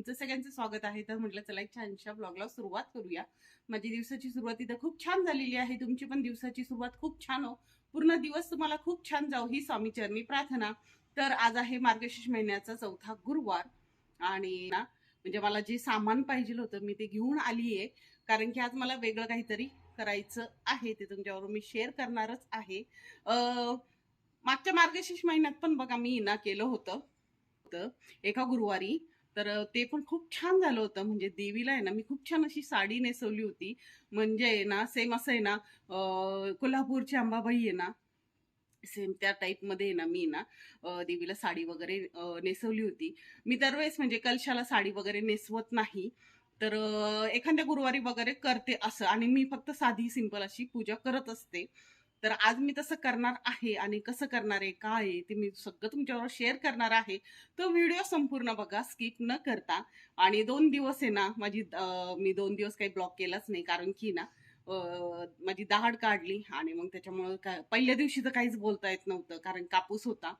तुमचं सगळ्यांचं स्वागत आहे. तर म्हटलं चला एक छानशा ब्लॉगला सुरुवात करूया. माझी दिवसाची सुरुवात इथं खूप छान झालेली आहे. तुमची पण दिवसाची सुरुवात खूप छान हो. पूर्ण दिवस तुम्हाला खूप छान जाऊ ही स्वामी चरणी प्रार्थना. तर आज आहे मार्गशीर्ष महिन्याचा चौथा गुरुवार. आणि ना म्हणजे मला जे सामान पाहिजे होतं मी ते घेऊन आली आहे कारण की आज मला वेगळं काहीतरी करायचं आहे. ते तुमच्याबरोबर मी शेअर करणारच आहे. मागच्या मार्गशीर्ष महिन्यात पण बघा मी ना केलं होतं. एका गुरुवारी तर ते पण खूप छान झालं होतं. म्हणजे देवीला आहे ना मी खूप छान अशी साडी नेसवली होती. म्हणजे आहे ना सेम असं आहे ना कोल्हापूरची अंबाबाई आहे ना सेम त्या टाईपमध्ये आहे ना मी ना देवीला साडी वगैरे नेसवली होती. मी दरवेळेस म्हणजे कलशाला साडी वगैरे नेसवत नाही. तर एखाद्या गुरुवारी वगैरे करते असं. आणि मी फक्त साधी सिंपल अशी पूजा करत असते. तर आज मी तसं करणार आहे आणि कसं करणार आहे काय आहे ते मी सगळं तुमच्याबरोबर शेअर करणार आहे. तो व्हिडिओ संपूर्ण बघा स्किप न करता. आणि दोन दिवस आहे ना माझी मी दोन दिवस काही ब्लॉक केलाच नाही कारण की ना माझी दहाड काढली आणि मग त्याच्यामुळं काय पहिल्या दिवशी तर काहीच बोलता येत नव्हतं कारण कापूस होता.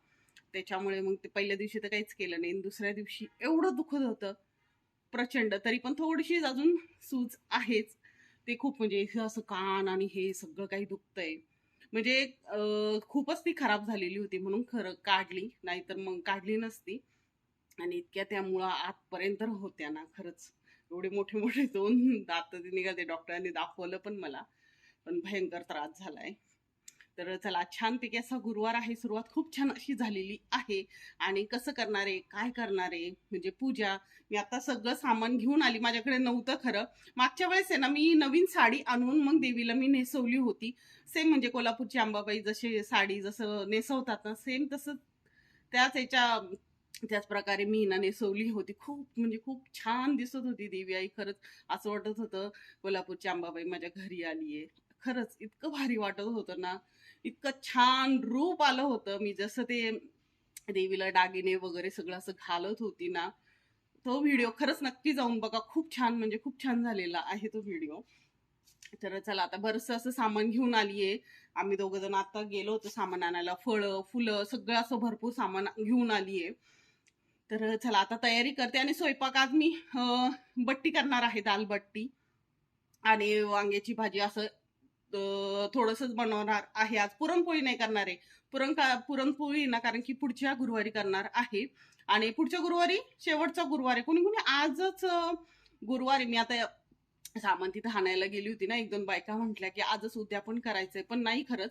त्याच्यामुळे मग ते पहिल्या दिवशी तर काहीच केलं नाही. आणि दुसऱ्या दिवशी एवढं दुखत होतं प्रचंड. तरी पण थोडीशी अजून सूज आहेच. ते खूप म्हणजे असं कान आणि हे सगळं काही दुखतंय. म्हणजे खूपच ती खराब झालेली होती म्हणून खरं काढली नाहीतर मग काढली नसती. आणि इतक्या त्या मुळा आतपर्यंत होत्या ना खरंच. एवढे मोठे मोठे दोन दात ते निघाले डॉक्टरांनी दाखवलं पण मला. पण भयंकर त्रास झालाय. तर चला छानपैकी असा गुरुवार आहे सुरुवात खूप छान अशी झालेली आहे. आणि कसं करणार आहे काय करणार आहे म्हणजे पूजा मी आता सगळं सामान घेऊन आली माझ्याकडे नव्हतं खरं. मागच्या वेळेस आहे ना मी नवीन साडी आणून मग देवीला मी नेसवली होती. सेम म्हणजे कोल्हापूरची अंबाबाई जसे साडी जसं नेसवतात ना सेम तसं त्याच याच्या त्याच प्रकारे मी ना नेसवली होती. खूप म्हणजे खूप छान दिसत होती देवी आई खरंच असं वाटत होतं कोल्हापूरची अंबाबाई माझ्या घरी आली आहे खरंच इतकं भारी वाटत होतं ना. इतकं छान रूप आलं होतं. मी जसं ते देवीला दागिने वगैरे सगळं असं घालत होती ना तो व्हिडिओ खरंच नक्की जाऊन बघा. खूप छान म्हणजे खूप छान झालेला आहे तो व्हिडिओ. तर चला आता बरंचसं असं सामान घेऊन आलीये. आम्ही दोघं जण आता गेलो होतो सामान आणायला. फळं फुलं सगळं असं भरपूर सामान घेऊन आलीये. तर चला आता तयारी करते आणि स्वयंपाक आज मी बट्टी करणार आहे दाल बट्टी आणि वांग्याची भाजी असं थोडंसंच बनवणार आहे आज. पुरणपोळी नाही करणार आहे. पुरण का पुरणपोळी ना कारण की पुढच्या गुरुवारी करणार आहे. आणि पुढच्या गुरुवारी शेवटचा गुरुवार आहे. कोणी कोणी आजच गुरुवारी मी आता सामान तिथं हाणायला गेली होती ना एक दोन बायका म्हटल्या की आजच उद्यापन करायचंय. पण नाही खरंच.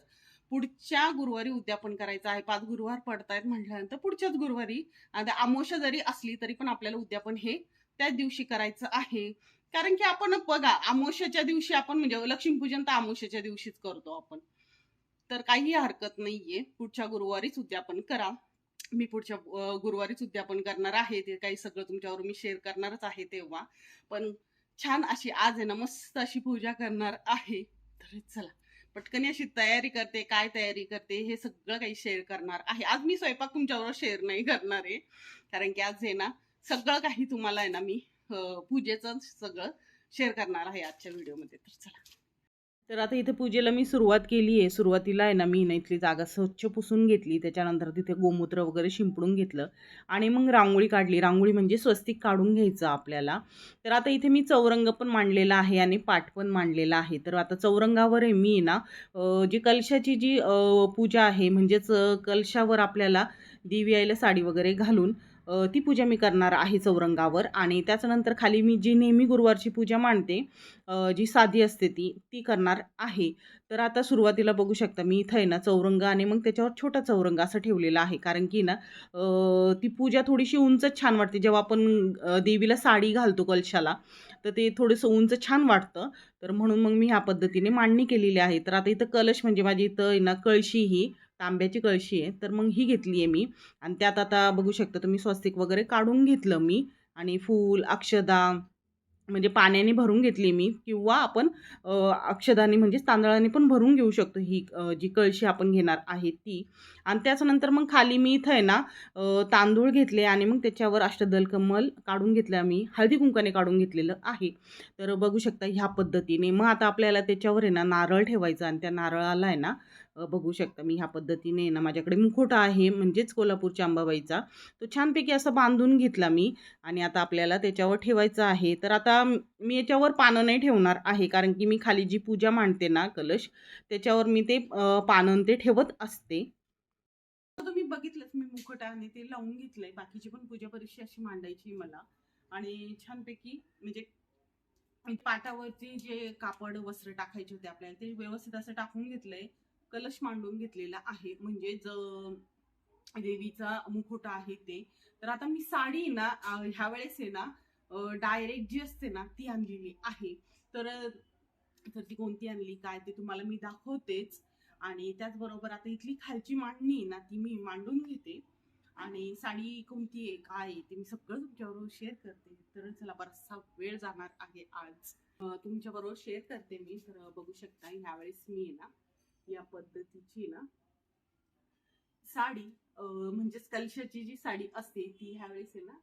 पुढच्या गुरुवारी उद्यापन करायचं आहे. पाच गुरुवार पडतायत म्हटल्यानंतर पुढच्याच गुरुवारी आता अमावस्या जरी असली तरी पण आपल्याला उद्यापन हे त्याच दिवशी करायचं आहे. कारण की आपण बघा अमावस्याच्या दिवशी आपण म्हणजे लक्ष्मीपूजन तर अमावस्याच्या दिवशीच करतो आपण. तर काही हरकत नाहीये. पुढच्या गुरुवारीच उद्यापन करा. मी पुढच्या गुरुवारीच उद्यापन करणार आहे. ते काही सगळं तुमच्यावर मी शेअर करणारच आहे तेव्हा. पण छान अशी आज आहे ना मस्त अशी पूजा करणार आहे. तर चला पटकन अशी तयारी करते काय तयारी करते हे सगळं काही शेअर करणार आहे. आज मी स्वयंपाक तुमच्याबरोबर शेअर नाही करणार आहे. कारण की आज आहे ना सगळं काही तुम्हाला आहे ना मी पूजेचं सगळं शेअर करणार आहे आजच्या व्हिडिओमध्ये तर चला. तर आता इथे पूजेला मी सुरुवात केली आहे. सुरुवातीला आहे ना मी ना इथली जागा स्वच्छ पुसून घेतली. त्याच्यानंतर तिथे गोमूत्र वगैरे शिंपडून घेतलं. आणि मग रांगोळी काढली. रांगोळी म्हणजे स्वस्तिक काढून घ्यायचं आपल्याला. तर आता इथे मी चौरंग पण मांडलेला आहे आणि पाठ पण मांडलेला आहे. तर आता चौरंगावर आहे मी ना जी कलशाची जी पूजा आहे म्हणजेच कलशावर आपल्याला देवी आईला साडी वगैरे घालून ती पूजा मी करणार आहे चौरंगावर आणि त्याच्यानंतर खाली मी जी नेहमी गुरुवारची पूजा मांडते जी साधी असते ती ती करणार आहे. तर आता सुरुवातीला बघू शकता मी इथं आहे ना चौरंग आणि मग त्याच्यावर छोटा चौरंग असं ठेवलेला आहे. कारण की ना ती पूजा थोडीशी उंचच छान वाटते. जेव्हा आपण देवीला साडी घालतो कलशाला तर ते थोडंसं उंच छान वाटतं. तर म्हणून मग मी ह्या पद्धतीने मांडणी केलेली आहे. तर आता इथं कलश म्हणजे माझी इथं आहे ना कळशी ही तांब्याची कळशी आहे तर मग ही घेतली आहे मी. आणि त्यात आता बघू शकता तुम्ही स्वस्तिक वगैरे काढून घेतलं मी. आणि फूल अक्षदा म्हणजे पाण्याने भरून घेतली मी. किंवा आपण अक्षदाने म्हणजेच तांदळाने पण भरून घेऊ शकतो ही जी कळशी आपण घेणार आहे ती. आणि त्याच्यानंतर मग खाली मी इथं आहे ना तांदूळ घेतले आणि मग त्याच्यावर अष्टदल कमल काढून घेतलं मी. हळदी कुंकाने काढून घेतलेलं आहे. तर बघू शकता ह्या पद्धतीने. मग आता आपल्याला त्याच्यावर आहे ना नारळ ठेवायचं आणि त्या नारळाला आहे ना बघू शकता मी ह्या पद्धतीने ना माझ्याकडे मुखोटा आहे म्हणजेच कोल्हापूरच्या अंबाबाईचा तो छानपैकी असं बांधून घेतला मी आणि आता आपल्याला त्याच्यावर ठेवायचं आहे. तर आता मी याच्यावर पानं नाही ठेवणार आहे कारण की मी खाली जी पूजा मांडते ना कलश त्याच्यावर मी ते पानं ते ठेवत असते. तुम्ही बघितलंच मी मुखोटा आणि ते लावून घेतलंय. बाकीची पण पूजा परीक्षा अशी मांडायची मला. आणि छानपैकी म्हणजे पाटावरती जे कापड वस्त्र टाकायचे होते आपल्याला ते व्यवस्थित असं टाकून घेतलंय. कलश मांडून घेतलेला आहे. म्हणजे ज देवीचा मुखोटा आहे ते. तर आता मी साडी ना ह्या वेळेस आहे ना डायरेक्ट जी असते ना ती आणलेली आहे. तर तर ती कोणती आणली काय ते तुम्हाला मी दाखवतेच. आणि त्याचबरोबर आता इथली खालची मांडणी आहे ना ती मी मांडून घेते. आणि साडी कोणती आहे काय आहे ते मी सगळं तुमच्याबरोबर शेअर करते. तर चला बराचसा वेळ जाणार आहे आज. तुमच्याबरोबर शेअर करते मी. तर बघू शकता ह्यावेळेस मी ना या पद्धतीची ना. साडी म्हणजेच कलशाची जी साडी असते ती ह्यावेळेस आहे ना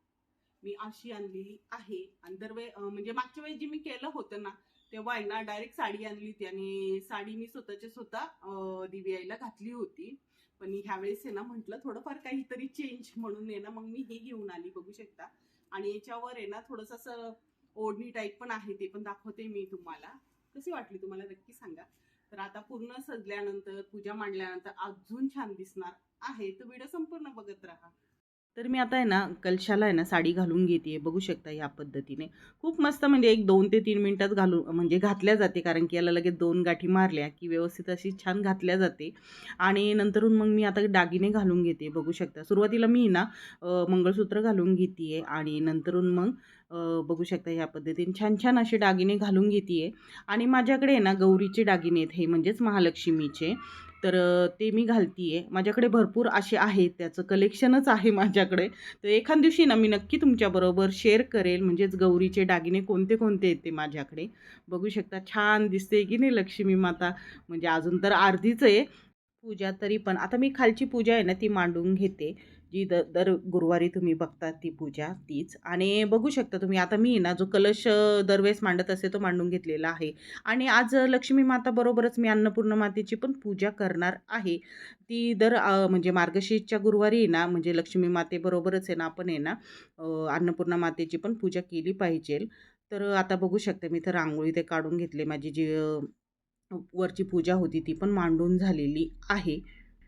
मी अशी आणलेली आहे. आणि दरवे म्हणजे मागच्या वेळी जी मी केलं होतं ना तेव्हा आहे ना डायरेक्ट साडी आणली होती. आणि साडी मी स्वतःच्या स्वतः दिव्याईला घातली होती. पण ह्यावेळेस आहे ना म्हटलं थोडंफार काहीतरी चेंज म्हणून आहे ना मग मी हे घेऊन आली बघू शकता. आणि याच्यावर आहे ना थोडंसं असं ओढणी टाईप पण आहे ते पण दाखवते मी तुम्हाला. कशी वाटली तुम्हाला? नक्की सांगा. तर आता पूर्ण सजल्यानंतर पूजा मांडल्यानंतर अजून छान दिसणार आहे. तर व्हिडिओ संपूर्ण बघत राहा. तर मी आता आहे ना कलशाला आहे ना साडी घालून घेते बघू शकता या पद्धतीने. खूप मस्त म्हणजे एक दोन ते तीन मिनटात घालून म्हणजे घातल्या जाते. कारण की याला लगेच दोन गाठी मारल्या की व्यवस्थित अशी छान घातल्या जाते. आणि नंतरून मग मी आता दागिने घालून घेते. बघू शकता. सुरुवातीला मी ना मंगळसूत्र घालून घेते आणि नंतरून मग बघू शकता ह्या पद्धतीने. छान छान असे दागिने घालून घेते आणि माझ्याकडे आहे ना गौरीचे दागिने आहेत. हे म्हणजेच महालक्ष्मीचे. तर ते मी घालतीये. माझ्याकडे भरपूर असे आहेत. त्याचं कलेक्शनच आहे माझ्याकडे. तर एखाद दिवशी ना मी नक्की तुमच्याबरोबर शेअर करेल. म्हणजेच गौरीचे दागिने कोणते कोणते आहेत ते माझ्याकडे. बघू शकता. छान दिसते की नाही लक्ष्मी माता? म्हणजे अजून तर अर्धीच आहे पूजा तरी पण. आता मी खालची पूजा आहे ना ती मांडून घेते. जी द दर गुरुवारी तुम्ही बघता ती पूजा तीच. आणि बघू शकता तुम्ही आता मी ना जो कलश दरवेळेस मांडत असे तो मांडून घेतलेला आहे. आणि आज लक्ष्मी माता बरोबरच मी अन्नपूर्णा मातेची पण पूजा करणार आहे. ती दर म्हणजे मार्गशीर्षच्या गुरुवारी आहे ना म्हणजे लक्ष्मी मातेबरोबरच आहे ना आपण आहे ना अन्नपूर्णा मातेची पण पूजा केली पाहिजे तर आता बघू शकते मी तर रांगोळी ते काढून घेतले. माझी जी वरची पूजा होती ती पण मांडून झालेली आहे.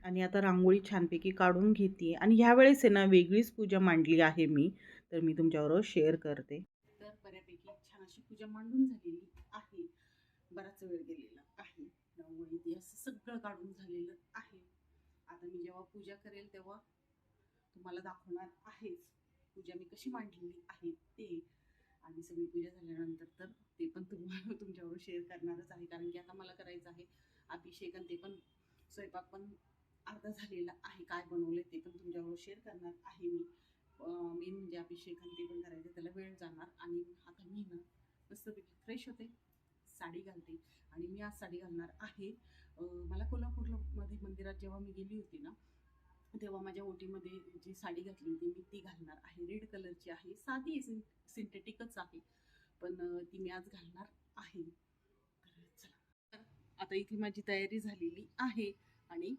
आणि आता रांगोळी छानपैकी काढून घेते. आणि ह्यावेळेस आहे ना वेगळीच पूजा मांडली आहे मी. तर मी तुमच्याबरोबर शेअर करते. तर बऱ्यापैकी छान अशी पूजा मांडून झालेली आहे. बराच वेळ गेलेला आहे. रांगोळी असं सगळं काढून झालेलं आहे. आता मी जेव्हा पूजा करेल तेव्हा तुम्हाला दाखवणार आहेच पूजा मी कशी मांडलेली आहे ते. आणि सगळी पूजा झाल्यानंतर तर ते पण तुम्हाला तुमच्याबरोबर शेअर करणारच आहे. कारण की आता मला करायचं आहे अभिषेक आणि ते पण स्वयंपाक पण अर्धा झालेला आहे. काय बनवलं ते पण तुमच्याबरोबर शेअर करणार आहे मी. मेन म्हणजे अभिषेक आणि ते पण करायचं. त्याला वेळ जाणार आणि आता मी ना मस्तपैकी फ्रेश होते. साडी घालते. आणि मी आज साडी घालणार आहे. मला कोल्हापूरला मध्ये मंदिरात जेव्हा मी गेली होती ना तेव्हा माझ्या ओटीमध्ये जी साडी घातली होती मी ती घालणार आहे. रेड कलरची आहे. साधी आहे सिं सिंथेटिकच आहे. पण ती मी आज घालणार आहे. तर चला. आता इथे माझी तयारी झालेली आहे. आणि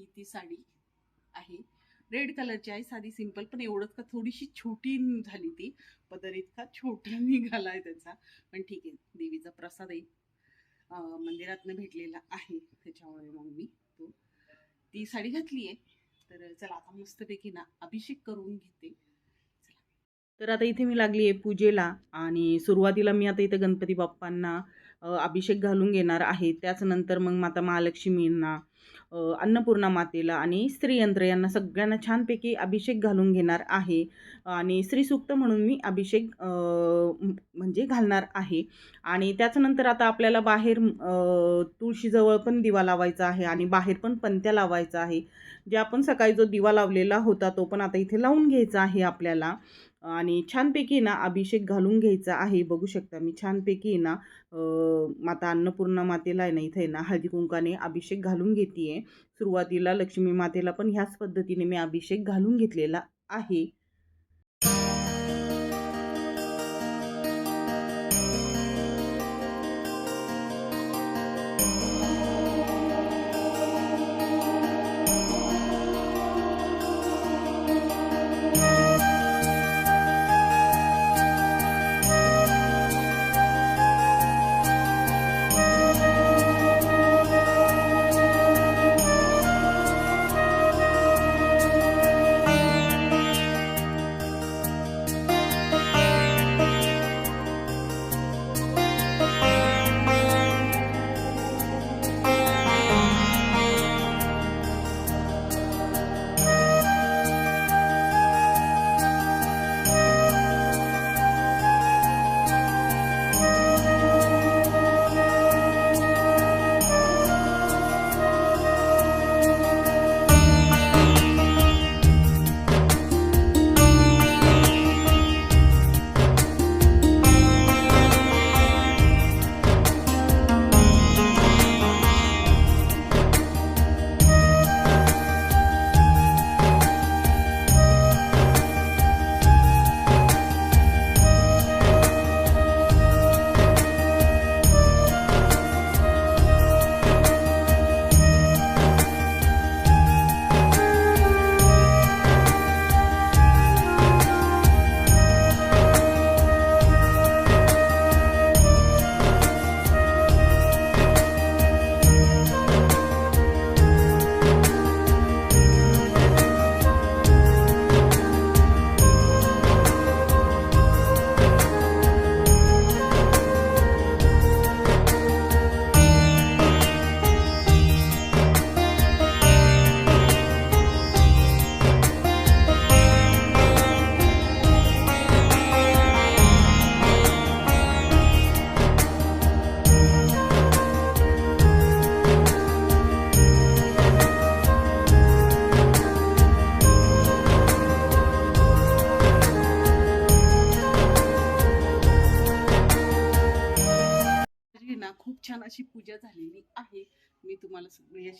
ही ती साडी आहे. रेड कलरची आहे. साधी सिंपल पण एवढंच का थोडीशी छोटी झाली ती. पदर इतका छोटा निघाला आहे त्याचा. पण ठीक आहे. देवीचा प्रसाद आहे. मंदिरातनं भेटलेला आहे. त्याच्यामुळे मग मी तो ती साडी घातली आहे. तर चला आता मस्तपैकी ना अभिषेक करून घेते. तर आता इथे मी लागली आहे पूजेला. आणि सुरुवातीला मी आता इथे गणपती बाप्पांना अभिषेक घालून घेणार आहे. त्याच नंतर मग माता महालक्ष्मींना अन्नपूर्णा मातेला आणि स्त्रीयंत्र यांना सगळ्यांना छानपैकी अभिषेक घालून घेणार आहे. आणि स्त्रीसूक्त म्हणून मी अभिषेक म्हणजे घालणार आहे. आणि त्याच्यानंतर आता आपल्याला बाहेर तुळशीजवळ पण दिवा लावायचा आहे आणि बाहेर पण पंत्या लावायचा आहे. जे आपण सकाळी जो दिवा लावलेला होता तो पण आता इथे लावून घ्यायचा आहे आपल्याला. आणि छानपैकी ना अभिषेक घालून घ्यायचा आहे. बघू शकता मी छानपैकी ना माता अन्नपूर्णा मातेला आहे ना इथे ना हळदी कुंकाने अभिषेक घालून घेते. सुरुवातीला लक्ष्मी मातेला पण ह्याच पद्धतीने मी अभिषेक घालून घेतलेला आहे.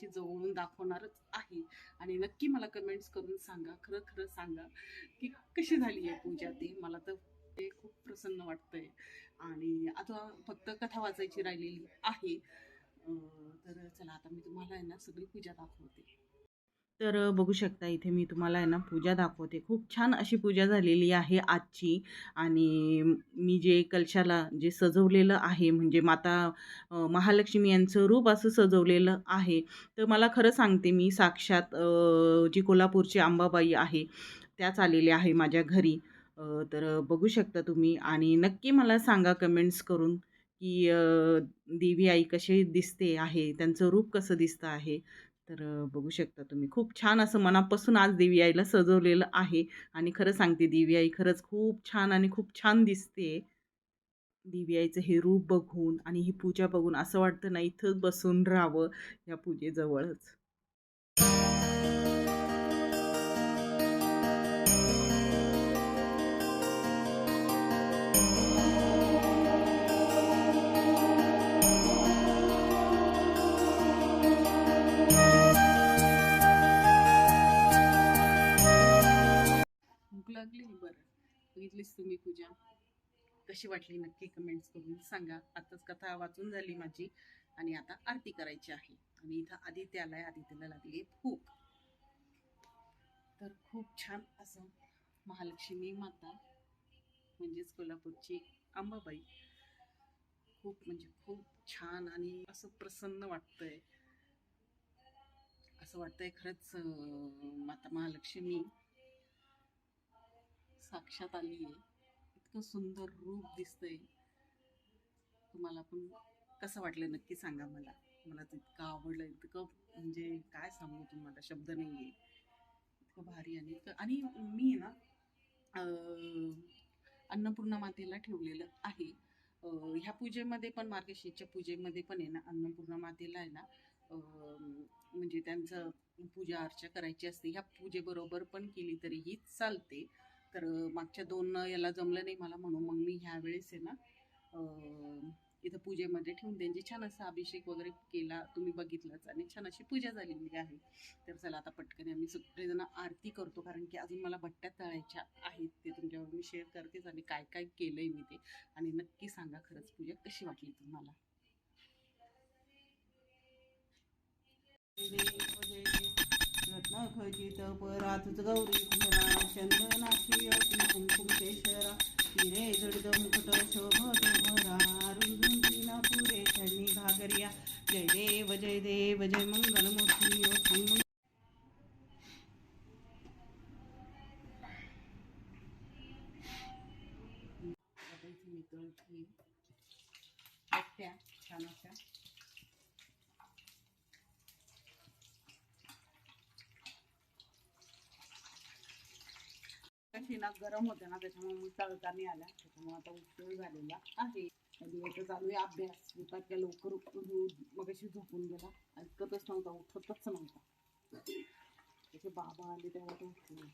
सगळी जवळून दाखवणारच आहे. आणि नक्की मला कमेंट्स करून सांगा खरं खरं सांगा की कशी झाली आहे पूजा ती? मला तर ते खूप प्रसन्न वाटतंय. आणि आता फक्त कथा वाचायची राहिलेली आहे. तर चला आता मी तुम्हाला आहे ना सगळी पूजा दाखवते. तर बघू शकता इथे मी तुम्हाला आहे ना पूजा दाखवते. खूप छान अशी पूजा झालेली आहे आजची. आणि मी जे कलशाला जे सजवलेलं आहे म्हणजे माता महालक्ष्मी यांचं रूप असं सजवलेलं आहे. तर मला खरं सांगते मी साक्षात जी कोल्हापूरची अंबाबाई आहे त्याच आलेल्या आहे माझ्या घरी. तर बघू शकता तुम्ही. आणि नक्की मला सांगा कमेंट्स करून की देवी आई कशी दिसते आहे त्यांचं रूप कसं दिसतं आहे. तर बघू शकता तुम्ही. खूप छान असं मनापासून आज देवी आईला सजवलेलं आहे आणि खरं सांगते देवी आई खरंच खूप छान आणि खूप छान दिसते. देवी आईचं हे रूप बघून आणि ही पूजा बघून असं वाटतं ना इथंच बसून राहावं या पूजेजवळच. लागली? बरं. बघितलीस तुम्ही पूजा. कशी वाटली नक्की कमेंट्स करून सांगा. आताच कथा वाचून झाली माझी आणि आता आरती करायची आहे. आणि इथं आदित्य आलाय आदित्यला लागली खूप तर खूप छान असं महालक्ष्मी माता म्हणजेच कोल्हापूरची अंबाबाई खूप म्हणजे खूप छान आणि असं प्रसन्न वाटतंय. असं वाटतंय खरंच माता महालक्ष्मी साक्षात आली आहे इतकं सुंदर रूप दिसतंय. तुम्हाला पण कसं वाटलं नक्की सांगा मला. मला तर इतकं आवडलं इतकं म्हणजे काय सांगू तुम्हाला शब्द नाही आहे इतकं भारी आणि इतकं आणि मी ना अन्नपूर्णा मातेला ठेवलेलं आहे. ह्या पूजेमध्ये पण मार्गशीरच्या पूजेमध्ये पण आहे ना अन्नपूर्णा मातेला आहे ना अं, म्हणजे त्यांचं पूजा अर्चा करायची असते. ह्या पूजेबरोबर पण केली तरीही चालते. तर मागच्या दोन याला जमलं नाही मला म्हणून मग मी ह्यावेळेस आहे ना इथं पूजेमध्ये ठेवून त्यांची छान असा अभिषेक वगैरे केला तुम्ही बघितलंच आणि छान अशी पूजा झालेली आहे. तर चला आता पटकन आम्ही सगळेजण आरती करतो कारण की अजून मला भट्ट्या तळायच्या आहेत ते तुमच्यावर मी शेअर करतेच आणि काय काय केलंय मी ते. आणि नक्की सांगा खरंच पूजा कशी वाटली तुम्हाला? रत्न खचित परातच गौरी कुंभरा चंदनाची अशी कुंकुम केशरा हिरे जडद मुकुट शोभत भरा रुंदुंतीना पुरे चरणी घागरिया जय देव जय देव जय मंगल मूर्ती ओ छान अशा ना गरम होते ना त्याच्यामुळे मी तळता नाही आल्या त्याच्यामुळे आता उशीर झालेला आहे. आणि चालू आहे अभ्यास. उठतात त्या लवकर मग अशी झोपून गेला. ऐकतच नव्हता उठतच नव्हता. त्याचे बाबा आले तेव्हा तो उठून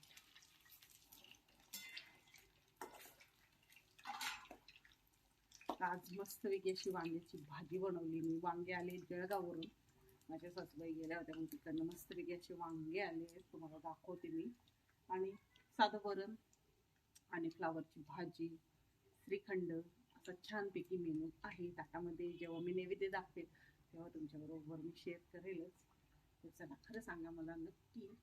आज मस्तपैकी अशी वांग्याची भाजी बनवली मी. वांगे आले जळगाववरून. माझ्या सासूबाई गेल्या होत्या मग तिकडनं मस्तपैकी असे वांगे आले. तुम्हाला दाखवते मी. आणि साधं वरण. आणि फ्लावरची भाजी श्रीखंड असा छानपैकी मेनू आहे. ताटामध्ये जेव्हा मी नैवेद्य दाखवेल तेव्हा तुमच्याबरोबर मी शेअर करेलच. तर चला खरं सांगा मला नक्की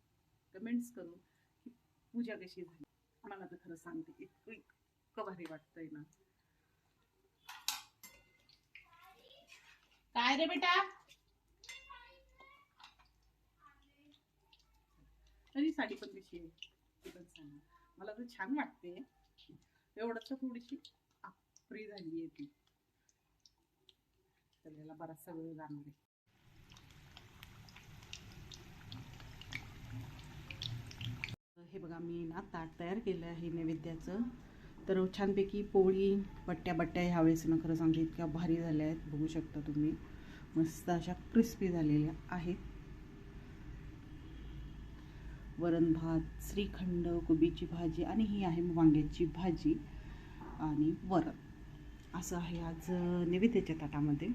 कमेंट्स करून की पूजा कशी झाली? मला तर खरं सांगते इतकं इतकं भारी वाटतंय ना. काय रे बेटा? तरी साडी पण कशी आहे? ती पण सांगा. मला तर छान वाटते. एवढंच थोडीशी फ्री झाली आहे ती. तर याला बराचसा वेळ जाणार आहे. हे बघा मी ना ताट तयार केलं आहे नैवेद्याचं. तर छानपैकी पोळी बट्ट्या बट्ट्या ह्यावेळेस ना खरं सांगते इतक्या भारी झाल्या आहेत. बघू शकता तुम्ही. मस्त अशा क्रिस्पी झालेल्या आहेत. वरण भात श्रीखंड कोबीची भाजी आणि ही आहे वांग्याची भाजी आणि वरण. असं आहे आज अं, नैवेद्याच्या ताटामध्ये.